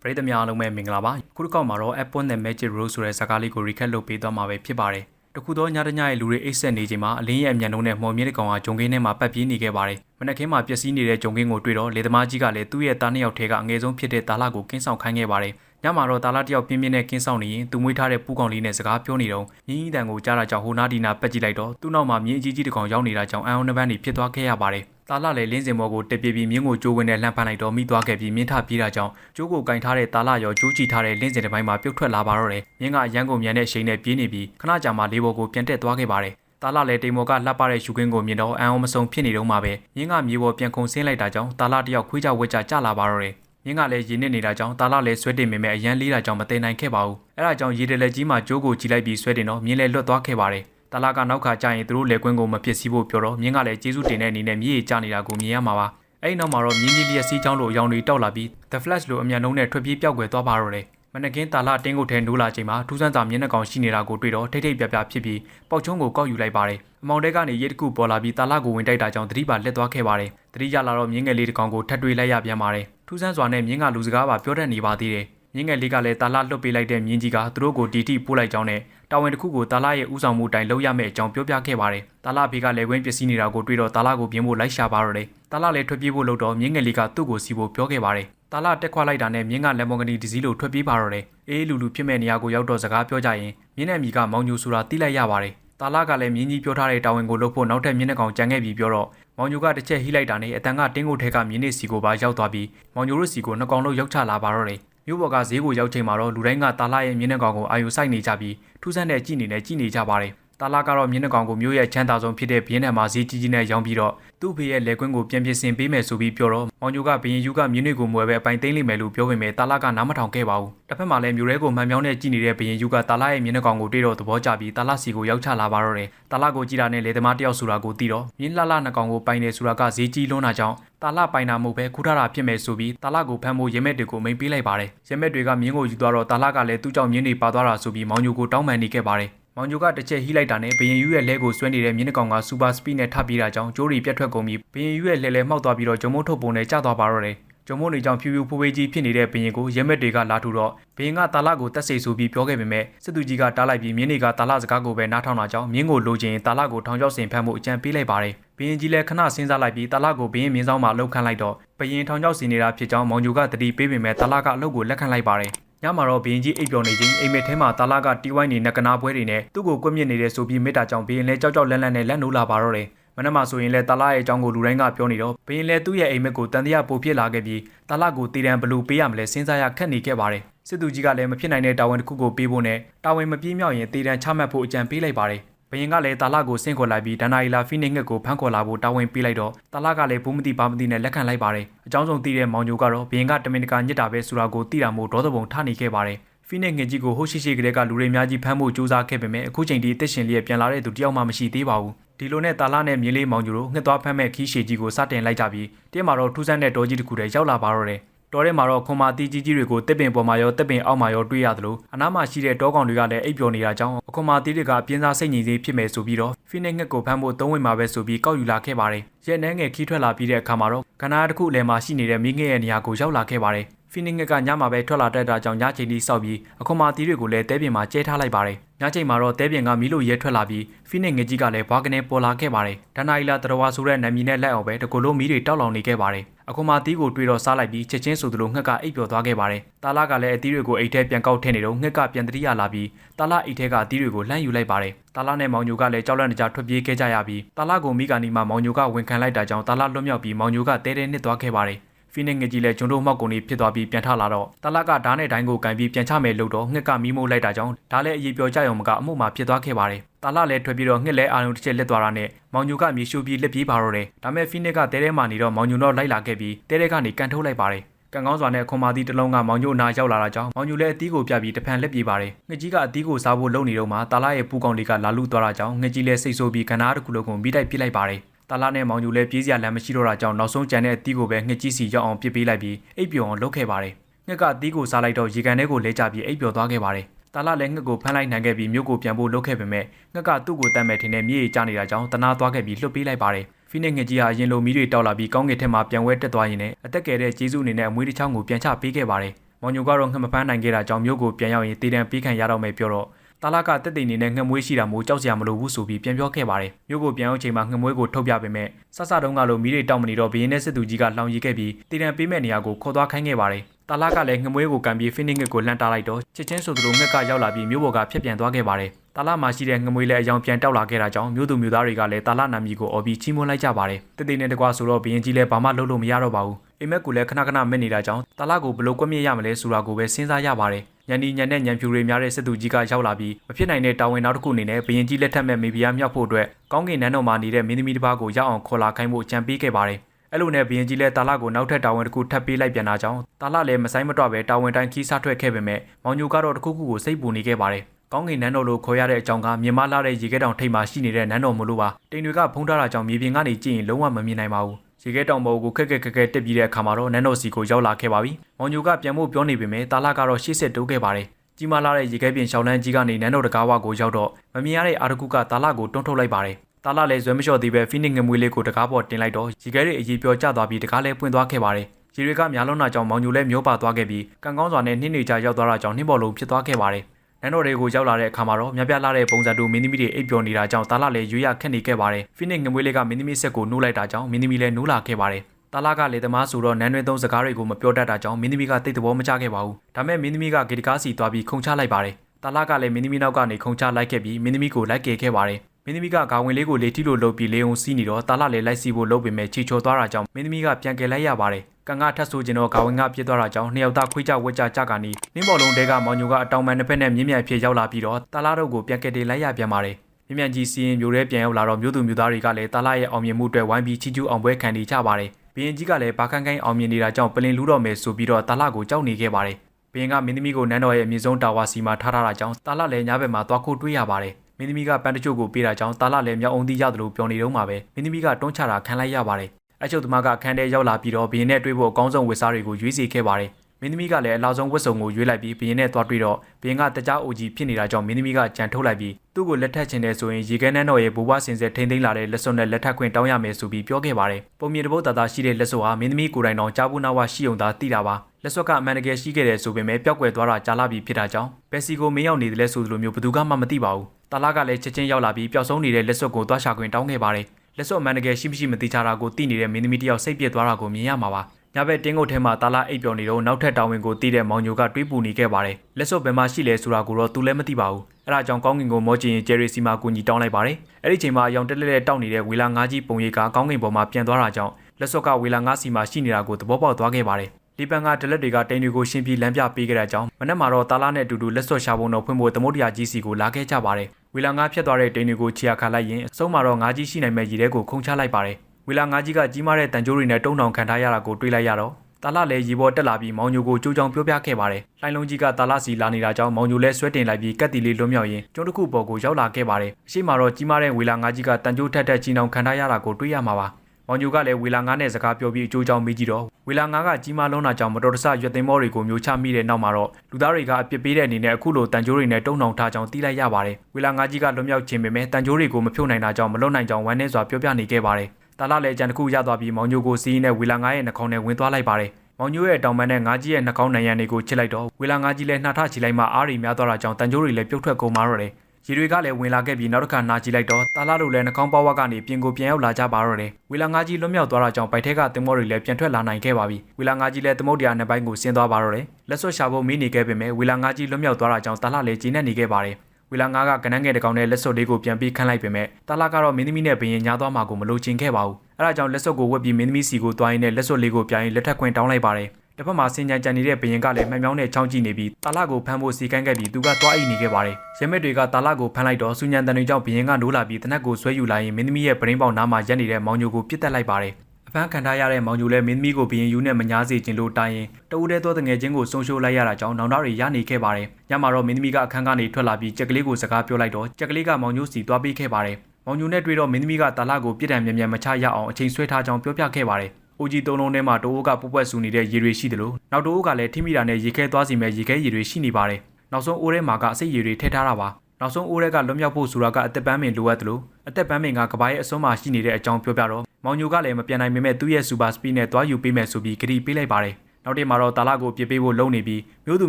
ပရိသတ်များအားလုံးပဲမင်္ဂလာပါခုတစ်ခေါက်မှာတော့ Apple နဲ့ Magic Rose ဆိုတဲ့ဇာတ်ကားလေးကို recap လုပ်ပေးသွားမှာပဲဖြစ်ပါတယ်တခုသောညတညရဲ့လူတွေအိတ်ဆက်နေချိန်မှာအလင်းရဲ့အမြန်နှုန်းနဲ့မော်မြင့်တဲ့ကောင်ကဂျုံကင်းထဲမှာပတ်ပြေးနေခဲ့ပါတယ်မနက်ခင်းမှာပျက်စီးနေတဲ့ဂျုံကင်းကိုတွေ့တော့လေသမားကြီးကလည်းသူ့ရဲ့တားနှစ်ယောက်ထဲကအငယ်ဆုံးဖြစ်တဲ့တာလာကိုကင်းဆောင်ခိုင်းခဲ့ပါတယ်ညမှာတော့တာလာတယောက်ပြင်းပြင်းနဲ့ကင်းဆောင်နေရင်သူမွေးထားတဲ့ပူကောင်လေးနဲ့စကားပြောနေတော့ညင်းကြီးတန်ကိုကြားတာကြောင့်ဟိုနာဒီနာပက်ကြည့်လိုက်တော့သူ့နောက်မှာမြင်းအကြီးကြီးတစ်ကောင်ရောက်နေတာကြောင့်အံအောင်နှပန်းတွေဖြစ်သွားခဲ့ရပါတယ် တာလာလည်းလင်းစင်ဘောကိုတက်ပြပြီးမြင်းကိုကျိုးဝင်နဲ့လှမ်းဖမ်းလိုက်တော့မိသွားခဲ့ပြီးမြင်းထပြေးတာကြောင့်ကျိုးကိုကင်ထားတဲ့တာလာရောကျိုးချီထားတဲ့လင်းစင်တစ်ပိုင်းမှာပြုတ်ထွက်လာပါတော့တယ်မြင်းကရန်ကုန်မြန်တဲ့ရှိန်နဲ့ပြေးနေပြီးခဏကြာမှလေးဘောကိုပြန်တက်သွားခဲ့ပါတယ်တာလာလည်းတိမ်မော်ကလှပ်ပတဲ့ရှူခင်းကိုမြင်တော့အံအောင်မဆုံးဖြစ်နေတော့မှပဲမြင်းကမြေပေါ်ပြန်ခုန်ဆင်းလိုက်တာကြောင့်တာလာတယောက်ခွေးကြဝက်ကြကြလာပါတော့တယ်မြင်းကလည်းရင်းနစ်နေတာကြောင့်တာလာလည်းဆွဲတင်မိမဲ့အရန်လေးတာကြောင့်မတင်နိုင်ခဲ့ပါဘူးအဲဒါကြောင့်ရေတလက်ကြီးမှာကျိုးကိုကြည့်လိုက်ပြီးဆွဲတင်တော့မြင်းလည်းလွတ်သွားခဲ့ပါတယ် တာလာကနောက်ခါကျရင်သူတို့လက်ကွင်းကိုမဖြစ်စီဖို့ပြောတော့မြင်းကလည်းကျေးဇူးတင်တဲ့အနေနဲ့မြေကြီးကျနေတာကိုမြင်ရမှာပါအဲ့ဒီနောက်မှာတော့မြင်းကြီးလျက်စီးချောင်းလိုအယောင်တွေတောက်လာပြီး The Flash လိုအမြန်နှုံးနဲ့ထွက်ပြေးပြောက်ကွယ်သွားပါတော့တယ်မနက်ကင်းတာလာတင်းကိုထဲနိုးလာချိန်မှာထူးဆန်းစွာမျက်နှာကောင်ရှိနေတာကိုတွေ့တော့ထိတ်ထိတ်ပြပြဖြစ်ပြီးပေါက်ချုံးကိုကောက်ယူလိုက်ပါတယ်အမောင်တဲကနေရဲတစ်ခုပေါ်လာပြီးတာလာကိုဝင်တိုက်တာကြောင့်သတိပါလက်သွားခဲ့ပါတယ်သတိရလာတော့မြင်းငယ်လေးတစ်ကောင်ကိုထပ်တွေးလိုက်ရပြန်ပါတယ်ထူးဆန်းစွာနဲ့မြင်းကလူစကားပါပြောတတ်နေပါသေးတယ် မြင်းငယ်လေးကလည်းတာလာလွတ်ပေးလိုက်တဲ့မြင်းကြီးကသူတို့ကိုတီတီပို့လိုက်ကြောင်းနဲ့တာဝန်တစ်ခုကိုတာလာရဲ့ဥဆောင်မှုတိုင်လုပ်ရမယ့်အကြောင်းပြောပြခဲ့ပါတယ်တာလာဖေကလည်းဝင်းပစ္စည်းနေတာကိုတွေ့တော့တာလာကိုပြင်းဖို့လိုက်ရှာပါတော့တယ်တာလာလည်းထွက်ပြေးဖို့လုပ်တော့မြင်းငယ်လေးကသူ့ကိုစီဖို့ပြောခဲ့ပါတယ်တာလာတက်ခွာလိုက်တာနဲ့မြင်းကလက်မော်ဂနီဒီဇီလိုထွက်ပြေးပါတော့တယ်အေးလူလူဖြစ်မဲ့နေရာကိုရောက်တော့စကားပြောကြရင်မြင်းနဲ့မီကမောင်ညိုဆိုတာတိလိုက်ရပါတယ်တာလာကလည်းမြင်းကြီးပြောထားတဲ့တာဝန်ကိုလုပ်ဖို့နောက်ထပ်မြင်းနှကောင်ကြံခဲ့ပြီးပြောတော့မောင်ညိုကတစ်ချက်ဟိလိုက်တာနဲ့အတန်ကတင်းကိုထဲကမြင်းနေစီကိုပါရောက်သွားပြီးမောင်ညိုတို့စီကိုနှကောင်လုံးရောက်ချလာပါတော့တယ် မြို့ပေါ်ကဈေးကိုရောက်ချိန်မှာတော့လူတိုင်းကတာလာရဲ့မြင်းနှကောင်ကိုအာယုစိုက်နေကြပြီးထူးဆန်းတဲ့ကြည်နေနဲ့ကြည်နေကြပါတယ် တာလာကတော့မြင်းနှကောင်ကိုမြို့ရဲ့ချမ်းသာဆုံးဖြစ်တဲ့ဘင်းထဲမှာဈေးကြီးကြီးနဲ့ရောင်းပြီးတော့သူ့ဖေရဲ့လက်ကွင်းကိုပြန်ပြင်ဆင်ပေးမယ်ဆိုပြီးပြောတော့မောင်ညိုကဘရင်ယူကမြင်းတွေကိုမွဲပဲအပိုင်သိမ်းလိမ့်မယ်လို့ပြောပေမဲ့တာလာကနားမထောင်ခဲ့ပါဘူးတစ်ဖက်မှာလည်းမြို့ရဲကိုမှန်မြောင်းနဲ့ကြည်နေတဲ့ဘရင်ယူကတာလာရဲ့မြင်းနှကောင်ကိုတွေ့တော့သဘောကျပြီးတာလာစီကိုရောက်ချလာပါတော့တယ်တာလာကိုကြည်တာနဲ့လေသမားတယောက်ဆိုတာကိုသိတော့မြင်းလှလှနှကောင်ကိုပိုင်နေဆိုတာကဈေးကြီးလွန်းတာကြောင့်တာလာပိုင်တာမဟုတ်ပဲခူထတာဖြစ်မယ်ဆိုပြီးတာလာကိုဖမ်းဖို့ရဲမက်တွေကိုမိန်ပေးလိုက်ပါတယ်ရဲမက်တွေကမြင်းကိုယူသွားတော့တာလာကလည်းသူ့ကြောင့်မြင်းတွေပါသွားတာဆိုပြီးမောင်ညိုကိုတောင်းပန်နေခဲ့ပါတယ် မောင်ဂျိုကတစ်ချက်ဟိလိုက်တာနဲ့ဘရင်ယူရဲ့လဲကိုဆွဲနေတဲ့မြင်းနှကောင်ကစူပါစပီးနဲ့ထပ်ပြေးတာကြောင့်ကျိုးရီပြတ်ထွက်ကုန်ပြီးဘရင်ယူရဲ့လဲလဲမှောက်သွားပြီးတော့ဂျုံမိုးထုတ်ပုံနဲ့ကျသွားပါတော့တယ်ဂျုံမိုးနေကြောင့်ဖြူဖြူဖိုးဖေးကြီးဖြစ်နေတဲ့ဘရင်ကိုရဲမက်တွေကလာထူတော့ဘရင်ကတာလာကိုတက်ဆိတ်ဆိုပြီးပြောခဲ့ပေမဲ့စစ်သူကြီးကတားလိုက်ပြီးမြင်းတွေကတာလာစကားကိုပဲနားထောင်တာကြောင့်မြင်းကိုလိုချင်တာလာကိုထောင်ချောက်ဆင်ဖမ်းမှုအကြံပေးလိုက်ပါတယ်ဘရင်ကြီးလည်းခဏစဉ်းစားလိုက်ပြီးတာလာကိုဘရင်မြင်းဆောင်မှာလှုပ်ခန့်လိုက်တော့ဘရင်ထောင်ချောက်စီနေတာဖြစ်ကြောင်းမောင်ဂျိုကတတိပေးပေမဲ့တာလာကအလုပ်ကိုလက်ခံလိုက်ပါတယ် ညမှာတော့ဘရင်ကြီးအိပ်ပျော်နေခြင်းအိမ်မက်ထဲမှာတာလာကတီဝိုင်းနေနကနာပွဲတွေနဲ့သူ့ကိုကွက်မြင့်နေတဲ့ဆိုပြီးမေတ္တာကြောင့်ဘရင်လည်းကြောက်ကြောက်လန့်လန့်နဲ့လက်နိုးလာပါတော့တယ်မနက်မှဆိုရင်လည်းတာလာရဲ့အကြောင်းကိုလူတိုင်းကပြောနေတော့ဘရင်လည်းသူ့ရဲ့အိမ်မက်ကိုတန်တရားပိုဖြစ်လာခဲ့ပြီးတာလာကိုတည်တံဘလူပေးရမလဲစဉ်းစားရခက်နေခဲ့ပါတယ်စစ်သူကြီးကလည်းမဖြစ်နိုင်တဲ့တာဝန်တစ်ခုကိုပေးဖို့နဲ့တာဝန်မပြေးမြောက်ရင်တည်တံချမှတ်ဖို့အကြံပေးလိုက်ပါတယ် ဘရင်ကလည်းတာလာကိုဆင့်ခေါ်လိုက်ပြီးဒန်နာရီလာဖိနစ်ငှက်ကိုဖမ်းခေါ်လာဖို့တာဝန်ပေးလိုက်တော့တာလာကလည်းဘူးမတိပါမတိနဲ့လက်ခံလိုက်ပါတယ်အကြောင်းဆုံးသိတဲ့မောင်ညိုကတော့ဘရင်ကတမင်တကာညစ်တာပဲဆိုတာကိုသိတာမို့ဒေါသပုံထနေခဲ့ပါတယ်ဖိနစ်ငှက်ကြီးကိုဟိုရှိရှိကလေးကလူတွေများကြီးဖမ်းဖို့ကြိုးစားခဲ့ပေမဲ့အခုချိန်ထိအသက်ရှင်လျက်ပြန်လာတဲ့သူတယောက်မှမရှိသေးပါဘူးဒီလိုနဲ့တာလာနဲ့မြင်းလေးမောင်ညိုတို့ငှက်သွားဖမ်းမဲ့ခီးရှည်ကြီးကိုစတင်လိုက်ကြပြီးတင်းမှာတော့ထူးဆန်းတဲ့တော်ကြီးတစ်ခုတည်းရောက်လာပါတော့တယ် တောထဲမှာတော့ခွန်မာတီကြီးကြီးတွေကိုတစ်ပင်ပေါ်မှာရောတစ်ပင်အောက်မှာရောတွေ့ရသလိုအနားမှာရှိတဲ့တောကောင်တွေကလည်းအိပ်ပျော်နေတာကြောင့်အခွန်မာတီတွေကပြင်းစားစိတ်ညစ်သေးဖြစ်မယ်ဆိုပြီးတော့ဖိနစ်ငှက်ကိုဖမ်းဖို့သုံးဝင်မှာပဲဆိုပြီးကောက်ယူလာခဲ့ပါတယ်။ရဲနှဲငယ်ခီးထွက်လာပြီးတဲ့အခါမှာတော့ကနာတစ်ခုအလယ်မှာရှိနေတဲ့မိငယ်ရဲ့နေရာကိုရောက်လာခဲ့ပါတယ်။ ဖိနစ်ငှက်ကညမှာပဲထွက်လာတတ်တာကြောင့်ညချိန်ကြီးစောက်ပြီးအခွန်မာတီတွေကိုလည်းတဲပြင်မှာကျဲထားလိုက်ပါတယ်။ညချိန်မှာတော့တဲပြင်ကမီးလိုရဲထွက်လာပြီးဖိနစ်ငှက်ကြီးကလည်းဘွားကနေပေါ်လာခဲ့ပါတယ်။ဒန်နာအီလာတရဝါဆိုတဲ့နာမည်နဲ့လက်အောင်ပဲတကူလုံးမီးတွေတောက်လောင်နေခဲ့ပါတယ်။အခွန်မာတီကိုတွေ့တော့စားလိုက်ပြီးချက်ချင်းဆိုသလိုငှက်ကအိပ်ပျော်သွားခဲ့ပါတယ်။တာလာကလည်းအသီးတွေကိုအိတ်ထဲပြန်ကောက်ထည့်နေတော့ငှက်ကပြန်တတိယလာပြီးတာလာအိတ်ထဲကအသီးတွေကိုလှမ်းယူလိုက်ပါတယ်။တာလာနဲ့မောင်ညိုကလည်းကြောက်လန့်နေကြထွက်ပြေးခဲ့ကြရပြီးတာလာကိုမိကာနီမှာမောင်ညိုကဝန်ခံလိုက်တာကြောင့်တာလာလွတ်မြောက်ပြီးမောင်ညိုကတဲတဲနစ်သွားခဲ့ပါတယ်။ ဖိနစ်ငကြီးလည်းဂျွန်တို့မှောက်ကုန်နေဖြစ်သွားပြီးပြန်ထလာတော့တလကဓာတ်နဲ့ဒိုင်းကိုကန်ပြီးပြန်ချမယ်လို့တော့ငှက်ကမီးမိုးလိုက်တာကြောင့်ဒါလည်းအရေးပြောကြရုံမကအမှုမှာဖြစ်သွားခဲ့ပါတယ်။တလလည်းထွက်ပြီးတော့ငှက်လဲအာရုံတစ်ချက်လက်သွားတာနဲ့မောင်ညိုကမြေရှူပြီးလက်ပြေးပါတော့တယ်။ဒါမဲ့ဖိနစ်ကတဲတဲမှနေတော့မောင်ညိုတော့လိုက်လာခဲ့ပြီးတဲတဲကနေကန်ထုတ်လိုက်ပါတယ်။ကန်ကောင်းစွာနဲ့ခွန်မာသီးတစ်လုံးကမောင်ညိုနာရောက်လာတာကြောင့်မောင်ညိုလည်းအသီးကိုပြပြီးတဖန်လက်ပြေးပါတယ်။ငှက်ကြီးကအသီးကိုစားဖို့လုပ်နေတော့မှတာလာရဲ့ပူကောင်လေးကလာလူသွားတာကြောင့်ငှက်ကြီးလည်းစိတ်ဆိုးပြီးကနားတစ်ခုလုံးကိုမိတိုက်ပြစ်လိုက်ပါတယ်။ တာလာနဲ့မောင်ညိုလည်းပြေးစရာလမ်းမရှိတော့တာကြောင့်နောက်ဆုံးကြံတဲ့အသီးကိုပဲငှက်ကြီးစီရောက်အောင်ပစ်ပေးလိုက်ပြီးအိပ်ပျော်အောင်လုပ်ခဲ့ပါတယ်။ငှက်ကအသီးကိုစားလိုက်တော့ရေကန်ထဲကိုလဲကျပြီးအိပ်ပျော်သွားခဲ့ပါတယ်။တာလာလည်းငှက်ကိုဖမ်းလိုက်နိုင်ခဲ့ပြီးမြို့ကိုပြန်ဖို့လုပ်ခဲ့ပေမဲ့ငှက်ကသူ့ကိုတတ်မဲ့ထင်တဲ့မြေကြီးကျနေတာကြောင့်တနာသွားခဲ့ပြီးလွတ်ပေးလိုက်ပါတယ်။ဖိနစ်ငှက်ကြီးဟာအရင်လိုမီးတွေတောက်လာပြီးကောင်းကင်ထက်မှာပြန်ဝဲတက်သွားရင်းနဲ့အသက်ကယ်တဲ့ကျေးဇူးအနေနဲ့အမွေးတစ်ချောင်းကိုပြန်ချပေးခဲ့ပါတယ်။မောင်ညိုကတော့ငှက်မဖမ်းနိုင်ခဲ့တာကြောင့်မြို့ကိုပြန်ရောက်ရင်တည်တံပြီးခံရတော့မယ်ပြောတော့ တာလာကတက်တိန်နေနဲ့ငှက်မွေးရှိတာမို့ကြောက်စရာမလိုဘူးဆိုပြီးပြန်ပြောခဲ့ပါတယ်မြို့ကိုပြန်ရောက်ချိန်မှာငှက်မွေးကိုထုတ်ပြပေမဲ့ဆဆတုံးကလိုမီးတွေတောက်မနေတော့ဘရင်နဲ့စစ်သူကြီးကလောင်ရီခဲ့ပြီးတည်တံပေးမဲ့နေရာကိုခေါ်သွားခိုင်းခဲ့ပါတယ်တာလာကလည်းငှက်မွေးကိုကန်ပြီးဖိနစ်ငှက်ကိုလှမ်းတားလိုက်တော့ချက်ချင်းဆိုသလိုငှက်ကရောက်လာပြီးမြို့ပေါ်ကဖျက်ပြန်သွားခဲ့ပါတယ်တာလာမှာရှိတဲ့ငမွေလည်းအယောင်ပြန်တောက်လာခဲ့တာကြောင့်မြို့သူမြို့သားတွေကလည်းတာလာနာမည်ကိုအော်ပြီးချီးမွမ်းလိုက်ကြပါတယ်တတိနဲ့တကွာဆိုတော့ဘရင်ကြီးလည်းဘာမှလုပ်လို့မရတော့ပါဘူး အိမ်မက်ကူလည်းခဏခဏမက်နေတာကြောင့်တာလာကိုဘလို့ကွက်မြက်ရမလဲဆိုတာကိုပဲစဉ်းစားရပါတယ်ညန်ဒီညန်နဲ့ညန်ဖြူတွေများတဲ့စစ်သူကြီးကရောက်လာပြီးမဖြစ်နိုင်တဲ့တာဝန်နောက်တစ်ခုအနေနဲ့ဘရင်ကြီးလက်ထက်မဲ့မေဘီယာမြောက်ဖို့အတွက်ကောင်းကင်နန်းတော်မှာနေတဲ့မင်းသမီးတစ်ပါးကိုရောက်အောင်ခေါ်လာခိုင်းဖို့ကြံပေးခဲ့ပါတယ်အဲ့လိုနဲ့ဘရင်ကြီးလည်းတာလာကိုနောက်ထပ်တာဝန်တစ်ခုထပ်ပေးလိုက်ပြန်တာကြောင့်တာလာလည်းမဆိုင်မတော့ပဲတာဝန်တိုင်းခီးစားထွက်ခဲ့ပေမဲ့မောင်ညိုကတော့တခုခုကိုစိတ်ပူနေခဲ့ပါတယ်ကောင်းကင်နန်းတော်လို့ခေါ်ရတဲ့အကြောင်းကမြင်မလာတဲ့ရေခဲတောင်ထိပ်မှာရှိနေတဲ့နန်းတော်မလို့ပါတိမ်တွေကဖုံးထားတာကြောင့်မြေပြင်ကနေကြည့်ရင်လုံးဝမမြင်နိုင်ပါဘူး ရေခဲတောင်ပေါ်ကိုခက်ခက်ခက်ခက်တက်ပြီးတဲ့အခါမှာတော့နန်းတော်စီကိုရောက်လာခဲ့ပါပြီမောင်ညိုကပြန်ဖို့ပြောနေပေမဲ့တာလာကတော့ရှေ့ဆက်တိုးခဲ့ပါတယ်ကြီးမားလာတဲ့ရေခဲပြင်ရှောင်းလန်းကြီးကနေနန်းတော်တကားဝကိုရောက်တော့မမြင်ရတဲ့အာရကုကတာလာကိုတွန်းထုတ်လိုက်ပါတယ်တာလာလည်းဇွဲမလျှော့သေးပဲဖိနစ်ငမွေးလေးကိုတကားပေါ်တင်လိုက်တော့ရေခဲတွေအကြီးပြောကျသွားပြီးတကားလည်းပွင့်သွားခဲ့ပါတယ်ရေတွေကများလုံးနာကြောင့်မောင်ညိုလည်းမျိုးပါသွားခဲ့ပြီးကံကောင်းစွာနဲ့နှင်းနေကြရောက်သွားတာကြောင့်နှင်းပေါ်လုံးဖြစ်သွားခဲ့ပါတယ် နန်းတော်တွေကိုရောက်လာတဲ့အခါမှာတော့မြပြလာတဲ့ပုံစံတူမင်းသမီးတွေအိပ်ပျော်နေတာကြောင့်တာလာလည်းရွေးရခက်နေခဲ့ပါတယ်ဖိနစ်ငမွေးလေးကမင်းသမီးဆက်ကိုနှိုးလိုက်တာကြောင့်မင်းသမီးလည်းနှိုးလာခဲ့ပါတယ်တာလာကလေသမားဆိုတော့နန်းတွင်သုံးစကားတွေကိုမပြောတတ်တာကြောင့်မင်းသမီးကတိတ်သဘောမကျခဲ့ပါဘူးဒါမဲ့မင်းသမီးကဂေတကားစီသွားပြီးခုံချလိုက်ပါတယ်တာလာကလည်းမင်းသမီးနောက်ကနေခုံချလိုက်ခဲ့ပြီးမင်းသမီးကိုလိုက်ကယ်ခဲ့ပါတယ်မင်းသမီးကခေါင်းဝင်လေးကိုလေထီလိုလှုပ်ပြီးလေုံစီးနေတော့တာလာလည်းလိုက်စီဖို့လှုပ်ပေမဲ့ချီချော်သွားတာကြောင့်မင်းသမီးကပြန်ကယ်လိုက်ရပါတယ် ကံကထပ်ဆိုခြင်းတော့ခေါင်းဝင်ကပြစ်သွားတာကြောင့်နှစ်ယောက်သားခွေးကြဝက်ကြကြကနေနင်းဘော်လုံးတဲကမောင်ညိုကအတောင်ပန်တစ်ဖက်နဲ့မြင်းမြန်ဖြစ်ရောက်လာပြီးတော့တာလာတို့ကိုပြန်ကယ်တင်လိုက်ရပြန်ပါတယ်မြင်းမြန်ကြီးစီရင်မျိုးရဲပြန်ရောက်လာတော့မြို့သူမြို့သားတွေကလည်းတာလာရဲ့အောင်မြင်မှုအတွက်ဝိုင်းပြီးချီးကျူးအောင်ပွဲခံနေကြပါတယ်ဘရင်ကြီးကလည်းဘာခန်းခိုင်းအောင်မြင်နေတာကြောင့်ပလင်လူတော်မယ်ဆိုပြီးတော့တာလာကိုကြောက်နေခဲ့ပါတယ်ဘရင်ကမင်းသမီးကိုနန်းတော်ရဲ့အမြင့်ဆုံးတာဝါစီမှာထားထားတာကြောင့်တာလာလည်းညဘက်မှာသွားခိုးတွေးရပါတယ်မင်းသမီးကပန်းတချို့ကိုပေးတာကြောင့်တာလာလည်းမြောက်အောင်သီးရတယ်လို့ပြောနေတော့မှာပဲမင်းသမီးကတွန်းချတာခံလိုက်ရပါတယ် အချုပ်သမားကခန်းထဲရောက်လာပြီးတော့ဘရင်နဲ့တွေ့ဖို့အကောင်းဆုံးဝစ်စားတွေကိုရွေးစီခဲ့ပါတယ်မင်းသမီးကလည်းအလောက်ဆုံးဝတ်စုံကိုရွေးလိုက်ပြီးဘရင်နဲ့သွားတွေ့တော့ဘရင်ကတကြားအိုကြီးဖြစ်နေတာကြောင့်မင်းသမီးကကြံထုတ်လိုက်ပြီးသူ့ကိုလက်ထပ်ချင်တဲ့ဆိုရင်ရေခဲနန်းတော်ရဲ့ဘိုးဘွားစင်ဆက်ထိမ့်သိမ်းလာတဲ့လက်စွပ်နဲ့လက်ထပ်ခွင့်တောင်းရမယ်ဆိုပြီးပြောခဲ့ပါတယ်ပုံမြင်တပုတ်တာတာရှိတဲ့လက်စွပ်ဟာမင်းသမီးကိုယ်တိုင်တော်ကြားဘူးနာဝရှိုံသာသိတာပါလက်စွပ်ကအမှန်တကယ်ရှိခဲ့တယ်ဆိုပေမဲ့ပျောက်ကွယ်သွားတာကြားလာပြီးဖြစ်တာကြောင့်ဘယ်စီကိုမင်းရောက်နေတယ်လဲဆိုသလိုမျိုးဘယ်သူကမှမသိပါဘူးတာလာကလည်းချက်ချင်းရောက်လာပြီးပျောက်ဆုံးနေတဲ့လက်စွပ်ကိုသွားရှာခွင့်တောင်းခဲ့ပါတယ် လက်စွပ်အမှန်တကယ်ရှိမရှိမသိချတာကိုသိနေတဲ့မင်းသမီးတယောက်စိတ်ပြက်သွားတာကိုမြင်ရမှာပါညဘက်တင်းကုတ်ထဲမှာတာလာအိပ်ပျော်နေတော့နောက်ထပ်တာဝန်ကိုတီးတဲ့မောင်ညိုကတွေးပူနေခဲ့ပါတယ်လက်စွပ်ဘယ်မှာရှိလဲဆိုတာကိုတော့သူလည်းမသိပါဘူးအဲဒါကြောင့်ကောင်းကင်ကိုမောချင်ရင်ဂျယ်ရီစီမှာကူညီတောင်းလိုက်ပါတယ်အဲ့ဒီချိန်မှာအယောင်တက်လက်လက်တောက်နေတဲ့ဝေလာငါးကြီးပုံရိပ်ကကောင်းကင်ပေါ်မှာပြန်သွားတာကြောင့်လက်စွပ်ကဝေလာငါးစီမှာရှိနေတာကိုသဘောပေါက်သွားခဲ့ပါတယ် လီပန်ကဒလက်တွေကတိန်တွေကိုရှင်းပြီးလမ်းပြပေးခဲ့တဲ့အကြောင်းမနေ့မှာတော့တာလာနဲ့အတူတူလက်စွပ်ရှာဖို့တော့ဖွင့်ဖို့သမုဒ္ဒရာကြီးစီကိုလာခဲ့ကြပါတယ်ဝေလာငါးဖြတ်သွားတဲ့တိန်တွေကိုချီယာခါလိုက်ရင်အဆုံးမှာတော့ငါးကြီးရှိနိုင်မဲ့ရည်တဲ့ကိုခုံချလိုက်ပါတယ်ဝေလာငါးကြီးကကြီးမားတဲ့တန်ကြိုးတွေနဲ့တုံးတောင်ခံထားရတာကိုတွေးလိုက်ရတော့တာလာလည်းရေပေါ်တက်လာပြီးမောင်ညိုကိုကြိုးကြောင်ပြောပြခဲ့ပါတယ်။လိုင်လုံးကြီးကတာလာစီလာနေတာကြောင့်မောင်ညိုလည်းဆွဲတင်လိုက်ပြီးကက်တီလေးလွတ်မြောက်ရင်ကျွန်းတစ်ခုပေါ်ကိုရောက်လာခဲ့ပါတယ်။အရှိမတော့ကြီးမားတဲ့ဝေလာငါးကြီးကတန်ကြိုးထက်ထက်ကြီးနောင်ခံထားရတာကိုတွေးရမှာပါ။ မောင်ညိုကလည်းဝေလာငါးနဲ့စကားပြောပြီးအကျိုးကြောင့်မေးကြည့်တော့ဝေလာငါးကကြီးမားလုံးတာကြောင့်မတော်တဆရွက်သိမ်းမောတွေကိုမျိုးချမိတဲ့နောက်မှာတော့လူသားတွေကအပြစ်ပေးတဲ့အနေနဲ့အခုလိုတန်ကြိုးတွေနဲ့တုံနှောင်ထားကြောင်းသိလိုက်ရပါတယ်။ဝေလာငါးကြီးကလွတ်မြောက်ခြင်းပေမဲ့တန်ကြိုးတွေကိုမဖြုတ်နိုင်တာကြောင့်မလွတ်နိုင်ကြောင်းဝမ်းနည်းစွာပြောပြနေခဲ့ပါတယ်။တာလာလည်းကြံတစ်ခုရသွားပြီးမောင်ညိုကိုစီးနဲ့ဝေလာငါးရဲ့နှာခေါင်းနဲ့ဝင်သွားလိုက်ပါတယ်။မောင်ညိုရဲ့တောင်ပန်းနဲ့ငါးကြီးရဲ့နှာခေါင်းနံရံတွေကိုချစ်လိုက်တော့ဝေလာငါးကြီးလည်းနှာထချီလိုက်မှအားရီများသွားတာကြောင့်တန်ကြိုးတွေလည်းပြုတ်ထွက်ကုန်မာတော့တယ်။ ရေတွေကလည်းဝင်လာခဲ့ပြီးနောက်တစ်ခါနာကြည့်လိုက်တော့တာလာတို့လည်းနှာခေါင်းပေါဝါကနေပြင်ကိုပြန်ရောက်လာကြပါတော့တယ်။ဝေလာငါးကြီးလွတ်မြောက်သွားတာကြောင့်ပိုက်ထက်ကတင်မောတွေလည်းပြန်ထွက်လာနိုင်ခဲ့ပါပြီ။ဝေလာငါးကြီးလည်းသမုတ်တရားနှစ်ပိုင်းကိုဆင်းသွားပါတော့တယ်။လက်ဆွတ်ရှာဖို့မီးနေခဲ့ပေမဲ့ဝေလာငါးကြီးလွတ်မြောက်သွားတာကြောင့်တာလာလည်းကျင်းနေနေခဲ့ပါတယ်။ဝီလာငါကကနန်းငယ်တကောင်နဲ့လက်စွပ်လေးကိုပြန်ပြီးခန့်လိုက်ပေမဲ့တာလာကတော့မင်းသမီးနဲ့ဘရင်ညာသွားမှာကိုမလိုချင်ခဲ့ပါဘူး။အဲဒါကြောင့်လက်စွပ်ကိုဝက်ပြီးမင်းသမီးစီကိုတွိုင်းနဲ့လက်စွပ်လေးကိုပြန်ရင်လက်ထက်ခွင့်တောင်းလိုက်ပါတယ်။ တစ်ဖက်မှာစင်ကြံကြံနေတဲ့ဘရင်ကလည်းမှန်မြောင်းနဲ့ချောင်းကြည့်နေပြီးတာလာကိုဖမ်းဖို့စီကန်းခဲ့ပြီးသူကတွားအိတ်နေခဲ့ပါတယ်။ရဲမက်တွေကတာလာကိုဖမ်းလိုက်တော့စူညံတန်တွေကြောင့်ဘရင်ကနိုးလာပြီးတနက်ကိုဆွဲယူလာရင်မင်းသမီးရဲ့ပရင်းပေါင်နားမှာရက်နေတဲ့မောင်ညိုကိုပြစ်တက်လိုက်ပါတယ်။အဖမ်းခံထားရတဲ့မောင်ညိုလည်းမင်းသမီးကိုဘရင်ယူနဲ့မညာစေခြင်းလို့တိုင်ရင်တဦးတည်းသောတငယ်ချင်းကိုဆုံးရှုံးလိုက်ရတာကြောင့်နောင်တတွေရနေခဲ့ပါတယ်။ညမှာတော့မင်းသမီးကအခန်းကနေထွက်လာပြီးကြက်ကလေးကိုစကားပြောလိုက်တော့ကြက်ကလေးကမောင်ညိုစီသွားပေးခဲ့ပါတယ်။မောင်ညိုနဲ့တွေ့တော့မင်းသမီးကတာလာကိုပြစ်ဒဏ်မြန်မြန်မချရအောင်အချိန်ဆွဲထားကြောင်းပြောပြခဲ့ပါတယ်။ အိုဂျီတုံလုံးထဲမှာတိုးအိုးကပူပွက်ဆူနေတဲ့ရေတွေရှိတယ်လို့နောက်တိုးအိုးကလည်းထိမိတာနဲ့ရေခဲသွားစီမဲ့ရေခဲရေတွေရှိနေပါတယ်။နောက်ဆုံးအိုးထဲမှာကအစိတ်ရေတွေထည့်ထားတာပါ။နောက်ဆုံးအိုးထဲကလွတ်မြောက်ဖို့ဆိုတာကအသက်ပန်းပင်လိုအပ်တယ်လို့အသက်ပန်းပင်ကကဘာရဲ့အစွန်းမှာရှိနေတဲ့အကြောင်းပြောပြတော့မောင်ညိုကလည်းမပြန်နိုင်ပေမဲ့သူ့ရဲ့စူပါစပီးနဲ့သွားယူပေးမယ်ဆိုပြီးဂရီပေးလိုက်ပါတယ်နောက်တစ်မှာတော့တာလာကိုပြစ်ပေးဖို့လုပ်နေပြီးမြို့သူ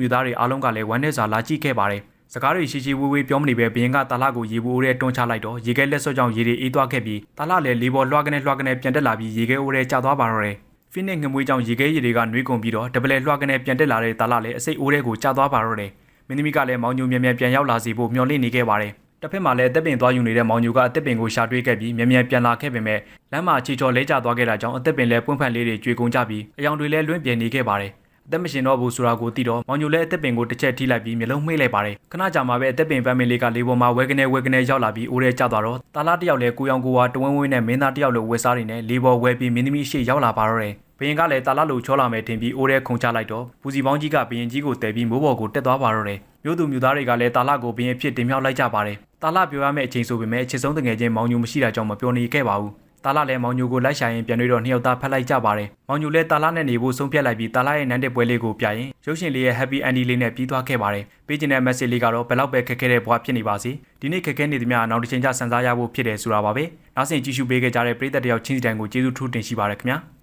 မြို့သားတွေအားလုံးကလည်းဝမ်းနဲ့စာလာကြည့်ခဲ့ပါတယ် စကားတွေရှိရှိဝေးဝေးပြောမနေပဲဘရင်ကတာလာကိုရေဘူးအိုးထဲတွန်းချလိုက်တော့ရေခဲလက်စွပ်ကြောင့်ရေတွေအေးသွားခဲ့ပြီးတာလာလည်းလေပေါ်လွှားကနေလွှားကနေပြန်တက်လာပြီးရေခဲအိုးထဲကျသွားပါတော့တယ်ဖိနစ်ငမွေးကြောင့်ရေခဲရေတွေကနှွေးကုန်ပြီးတော့ဒပလဲလွှားကနေပြန်တက်လာတဲ့တာလာလည်းအစိတ်အိုးထဲကိုကျသွားပါတော့တယ်မင်းသမီးကလည်းမောင်ညိုမြန်မြန်ပြန်ရောက်လာစီဖို့မျှော်လင့်နေခဲ့ပါတယ်တစ်ဖက်မှာလည်းအသက်ပင်သွားယူနေတဲ့မောင်ညိုကအသက်ပင်ကိုရှာတွေ့ခဲ့ပြီးမြန်မြန်ပြန်လာခဲ့ပေမဲ့လမ်းမှာခြေချော်လဲကျသွားခဲ့တာကြောင့်အသက်ပင်လည်းပွင့်ဖက်လေးတွေကျွေကုန်ကြပြီးအယောင်တွေလည်းလွင့်ပြင်းနေခဲ့ပါတယ် အသက်မရှင်တော့ဘူးဆိုတာကိုသိတော့မောင်ညိုလည်းအသက်ပင်ကိုတစ်ချက်ထိလိုက်ပြီးမျက်လုံးမှိတ်လိုက်ပါတယ်ခဏကြာမှပဲအသက်ပင်ပန်းမင်းလေးကလေပေါ်မှာဝဲကနေဝဲကနေရောက်လာပြီးအိုးထဲကျသွားတော့တာလာတယောက်လည်းကိုရောင်ကိုဝါတဝင်းဝင်းနဲ့မင်းသားတယောက်လိုဝဲစားနေနဲ့လေပေါ်ဝဲပြီးမင်းသမီးရှေ့ရောက်လာပါတော့တယ်ဘရင်ကလည်းတာလာလိုချောလာမယ်ထင်ပြီးအိုးထဲခုန်ချလိုက်တော့ပူစီပေါင်းကြီးကဘရင်ကြီးကိုတဲပြီးမိုးပေါ်ကိုတက်သွားပါတော့တယ်မြို့သူမြို့သားတွေကလည်းတာလာကိုဘရင်ဖြစ်တင်မြောက်လိုက်ကြပါတယ်တာလာပြောရမယ့်အချိန်ဆိုပေမဲ့အချစ်ဆုံးတငယ်ချင်းမောင်ညိုမရှိတာကြောင့်မပြောနေခဲ့ပါဘူး တာလာလည်းမောင်ညိုကိုလိုက်ရှာရင်ပြန်တွေ့တော့နှစ်ယောက်သားဖက်လိုက်ကြပါတယ်။မောင်ညိုလည်းတာလာနဲ့နေဖို့ဆုံးဖြတ်လိုက်ပြီးတာလာရဲ့နန်းတဲ့ပွဲလေးကိုပြရင်ရုပ်ရှင်လေးရဲ့ happy ending လေးနဲ့ပြီးသွားခဲ့ပါတယ်။ပေးချင်တဲ့ message လေးကတော့ဘယ်လောက်ပဲခက်ခဲတဲ့ဘဝဖြစ်နေပါစေ။ဒီနေ့ခက်ခဲနေသမျှနောက်တစ်ချိန်ကျစံစားရဖို့ဖြစ်တယ်ဆိုတာပါပဲ။နောက်ဆင်ကြည့်ရှုပေးခဲ့ကြတဲ့ပရိသတ်တယောက်ချင်းစီတိုင်းကိုကျေးဇူးထူးတင်ရှိပါရခင်ဗျာ။